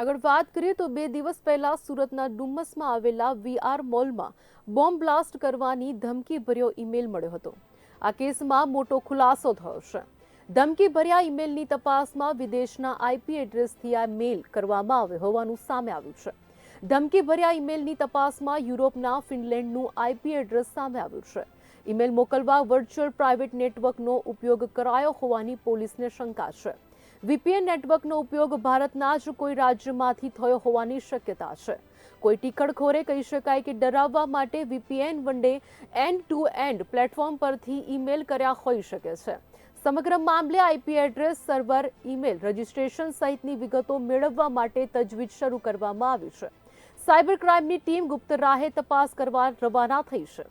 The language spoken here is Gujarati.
આગળ વાત કરીએ તો બે દિવસ પહેલા સુરતના ડુમ્મસમાં આવેલા વીઆર મોલમાં બોમ્બ બ્લાસ્ટ કરવાની ધમકીભર્યો ઈમેલ મળ્યો હતો. આ કેસમાં મોટો ખુલાસો થયો છે. ધમકીભર્યા ઈમેલની તપાસમાં વિદેશના આઈપી એડ્રેસથી આ મેલ કરવામાં આવ્યો હોવાનું સામે આવ્યું છે. ધમકીભર્યા ઈમેલની તપાસમાં યુરોપના ફિનલેન્ડનું આઈપી એડ્રેસ સામે આવ્યું છે. ઈમેલ મોકલવા વર્ચ્યુઅલ પ્રાઇવેટ નેટવર્કનો ઉપયોગ કરાયો હોવાની પોલીસને શંકા છે. વીપીએન નેટવર્કનો ઉપયોગ ભારતના જ કોઈ રાજ્યમાંથી થયો હોવાની શક્યતા છે. કોઈ ટીકડખોરે કહી શકાય કે ડરાવવા માટે VPN one day end to end platform પરથી ઈમેલ કર્યા હોઈ શકે છે. સમગ્ર મામલે IP address, server, email, registration સહિતની વિગતો મેળવવા માટે તજવીજ શરૂ કરવામાં આવી છે. સાયબર ક્રાઇમની ટીમ ગુપ્ત રાહે તપાસ કરવા રવાના થઈ છે.